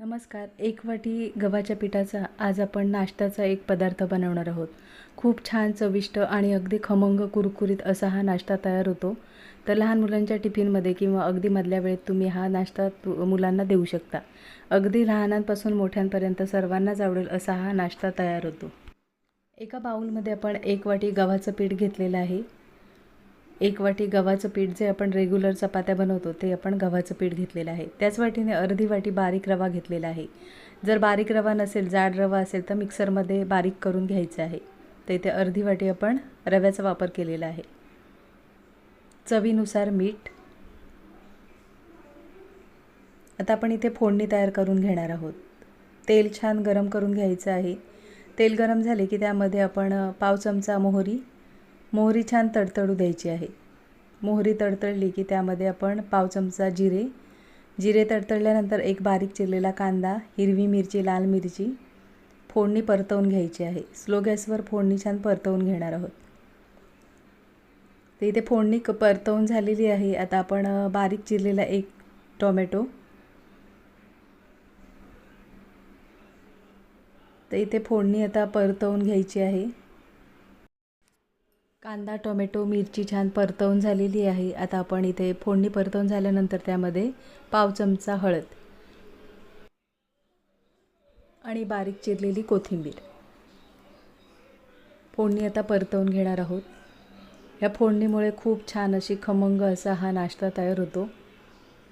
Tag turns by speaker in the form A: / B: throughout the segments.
A: नमस्कार. एक वाटी गव्हाच्या पिठाचा आज आपण नाश्त्याचा एक पदार्थ बनवणार आहोत. खूप छान चविष्ट आणि अगदी खमंग कुरकुरीत असा हा नाश्ता तयार होतो. तर लहान मुलांच्या टिफिनमध्ये किंवा अगदी मधल्या वेळेत तुम्ही हा नाश्ता तु मुलांना देऊ शकता. अगदी लहानांपासून मोठ्यांपर्यंत सर्वांनाच आवडेल असा हा नाश्ता तयार होतो. एका बाऊलमध्ये आपण एक वाटी गव्हाचं पीठ घेतलेलं आहे. एक वाटी गव्हाचं पीठ जे आपण रेग्युलर चपात्या बनवतो ते आपण गव्हाचं पीठ घेतलेलं आहे. त्याच वाटीने अर्धी वाटी बारीक रवा घेतलेला आहे. जर बारीक रवा नसेल जाड रवा असेल तर मिक्सरमध्ये बारीक करून घ्यायचं आहे. तर इथे अर्धी वाटी आपण रव्याचा वापर केलेला आहे. चवीनुसार मीठ. आता आपण इथे फोडणी तयार करून घेणार आहोत. तेल छान गरम करून घ्यायचं आहे. तेल गरम झाले की त्यामध्ये आपण पाव चमचा मोहरी मोहरी छान तडतडू द्यायची आहे. मोहरी तडतडली की त्यामध्ये आपण पाव चमचा जिरे जिरे तडतडल्यानंतर एक बारीक चिरलेला कांदा हिरवी मिरची लाल मिरची फोडणी परतवून घ्यायची आहे. स्लो गॅसवर फोडणी छान परतवून घेणार आहोत. तर इथे फोडणी क परतवून झालेली आहे. आता आपण बारीक चिरलेला एक टोमॅटो. तर इथे फोडणी आता परतवून घ्यायची आहे. कांदा टोमॅटो मिरची छान परतवून झालेली आहे. आता आपण इथे फोडणी परतवून झाल्यानंतर त्यामध्ये पाव चमचा हळद आणि बारीक चिरलेली कोथिंबीर. फोडणी आता परतवून घेणार आहोत. या फोडणीमुळे खूप छान अशी खमंग असा हा नाश्ता तयार होतो.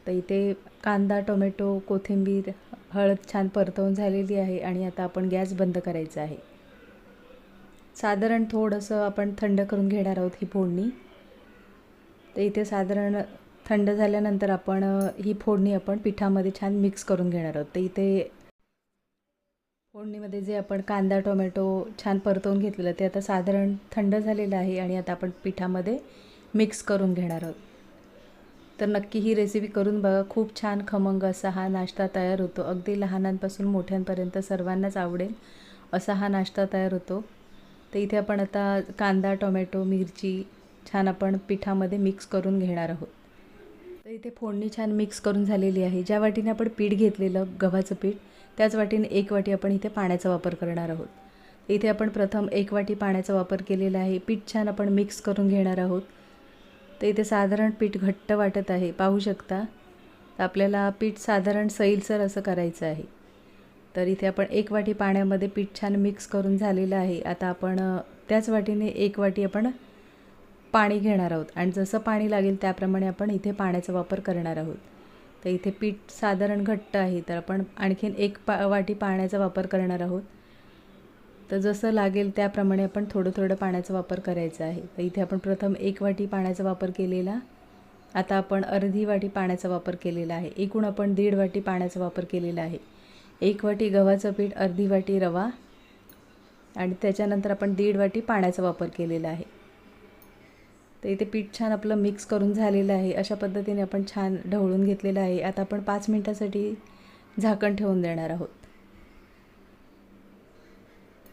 A: तर इथे कांदा टोमॅटो कोथिंबीर हळद छान परतवून झालेली आहे आणि आता आपण गॅस बंद करायचा आहे. साधारण थोडंसं आपण थंड करून घेणार आहोत ही फोडणी. तर इथे साधारण थंड झाल्यानंतर आपण ही फोडणी आपण पिठामध्ये छान मिक्स करून घेणार आहोत. तर इथे फोडणीमध्ये जे आपण कांदा टोमॅटो छान परतवून घेतलेलं ते आता साधारण थंड झालेलं आहे आणि आता आपण पिठामध्ये मिक्स करून घेणार आहोत. तर नक्की ही रेसिपी करून बघा. खूप छान खमंग असा हा नाश्ता तयार होतो. अगदी लहानांपासून मोठ्यांपर्यंत सर्वांनाच आवडेल असा हा नाश्ता तयार होतो. तर इथे आपण आता कांदा टोमॅटो मिरची छान आपण पिठामध्ये मिक्स करून घेणार आहोत. तर इथे फोडणी छान मिक्स करून झालेली आहे. ज्या वाटीने आपण पीठ घेतलेलं गव्हाचं पीठ त्याच वाटीने एक वाटी आपण इथे पाण्याचा वापर करणार आहोत. इथे आपण प्रथम एक वाटी पाण्याचा वापर केलेला आहे. पीठ छान आपण मिक्स करून घेणार आहोत. तर इथे साधारण पीठ घट्ट वाटत आहे. पाहू शकता आपल्याला पीठ साधारण सैलसर असं करायचं आहे. तर इथे आपण एक वाटी पाण्यामध्ये पीठ छान मिक्स करून झालेलं आहे. आता आपण त्याच वाटीने एक वाटी आपण पाणी घेणार आहोत. आणि जसं पाणी लागेल त्याप्रमाणे आपण इथे पाण्याचा वापर करणार आहोत. तर इथे पीठ साधारण घट्ट आहे तर आपण आणखीन एक पा वाटी पाण्याचा वापर करणार आहोत. तर जसं लागेल त्याप्रमाणे आपण थोडं थोडं पाण्याचा वापर करायचा आहे. तर इथे आपण प्रथम एक वाटी पाण्याचा वापर केलेला. आता आपण अर्धी वाटी पाण्याचा वापर केलेला आहे. एकूण आपण दीड वाटी पाण्याचा वापर केलेला आहे. एक वाटी गव्हाचं पीठ अर्धी वाटी रवा आणि त्याच्यानंतर आपण दीड वाटी पाण्याचा वापर केलेला आहे. तर इथे पीठ छान आपलं मिक्स करून झालेलं आहे. अशा पद्धतीने आपण छान ढवळून घेतलेलं आहे. आता आपण पाच मिनटासाठी झाकण ठेवून देणार आहोत.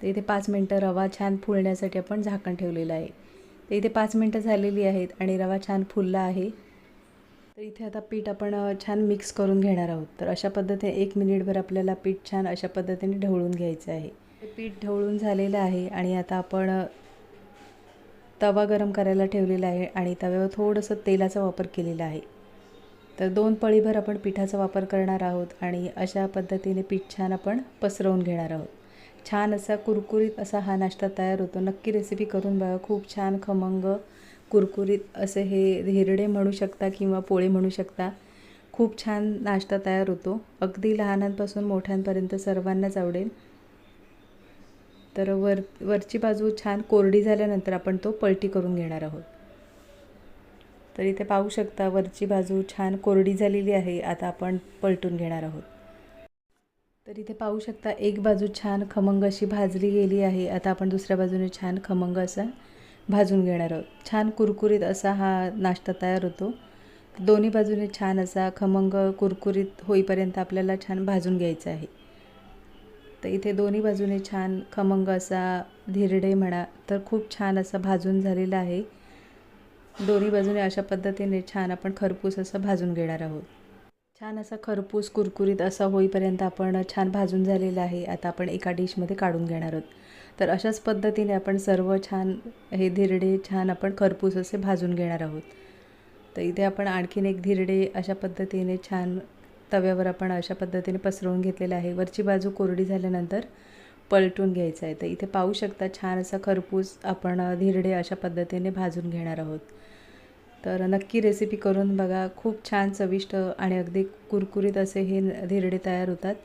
A: तर इथे पाच मिनटं रवा छान फुलण्यासाठी आपण झाकण ठेवलेलं आहे. तर इथे पाच मिनटं झालेली आहेत आणि रवा छान फुलला आहे. तर इथे आता पीठ आपण छान मिक्स करून घेणार आहोत. तर अशा पद्धतीने एक मिनिटभर आपल्याला पीठ छान अशा पद्धतीने ढवळून घ्यायचं आहे. पीठ ढवळून झालेलं आहे आणि आता आपण तवा गरम करायला ठेवलेला आहे आणि तव्यावर थोडंसं तेलाचा वापर केलेला आहे. तर दोन पळीभर आपण पिठाचा वापर करणार आहोत आणि अशा पद्धतीने पीठ छान आपण पसरवून घेणार आहोत. छान असा कुरकुरीत असा हा नाश्ता तयार होतो. नक्की रेसिपी करून बघा. खूप छान खमंग कुरकुरीत असे हे हिरडे म्हणू शकता किंवा पोळे म्हणू शकता. खूप छान नाश्ता तयार होतो. अगदी लहानांपासून मोठ्यांपर्यंत सर्वांनाच आवडेल. तर वर वरची बाजू छान कोरडी झाल्यानंतर आपण तो पलटी करून घेणार आहोत. तर इथे पाहू शकता वरची बाजू छान कोरडी झालेली आहे. आता आपण पलटून घेणार आहोत. तर इथे पाहू शकता एक बाजू छान खमंग अशी भाजली गेली आहे. आता आपण दुसऱ्या बाजूने छान खमंग असा भाजून घेणार आहोत. छान कुरकुरीत असा हा नाश्ता तयार होतो. दोन्ही बाजूने छान असा खमंग कुरकुरीत होईपर्यंत आपल्याला छान भाजून घ्यायचं आहे. तर इथे दोन्ही बाजूने छान खमंग असा धिरडे म्हणा तर खूप छान असा भाजून झालेला आहे. दोन्ही बाजूने अशा पद्धतीने छान आपण खरपूस असं भाजून घेणार आहोत. छान असा खरपूस कुरकुरीत असा होईपर्यंत आपण छान भाजून झालेलं आहे. आता आपण एका डिशमध्ये काढून घेणार आहोत. तर अशाच पद्धतीने आपण सर्व छान हे धिरडे छान आपण खरपूस असे भाजून घेणार आहोत. तर इथे आपण आणखीन एक धिरडे अशा पद्धतीने छान तव्यावर आपण अशा पद्धतीने पसरवून घेतलेलं आहे. वरची बाजू कोरडी झाल्यानंतर पलटून घ्यायचं आहे. तर इथे पाहू शकता छान असा खरपूस आपण धिरडे अशा पद्धतीने भाजून घेणार आहोत. तर नक्की रेसिपी करून बघा. खूप छान चविष्ट आणि अगदी कुरकुरीत असे हे धिरडे तयार होतात.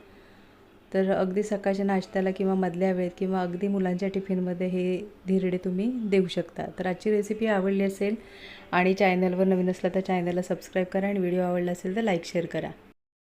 A: तर अगदी सकाळच्या नाश्त्याला किंवा मधल्या वेळेत किंवा अगदी मुलांच्या टिफिनमध्ये हे धिरडे तुम्ही देऊ शकता. तर आजची रेसिपी आवडली असेल आणि चॅनलवर नवीन असला तर चॅनलला सबस्क्राईब करा आणि व्हिडिओ आवडला असेल तर लाईक शेअर करा.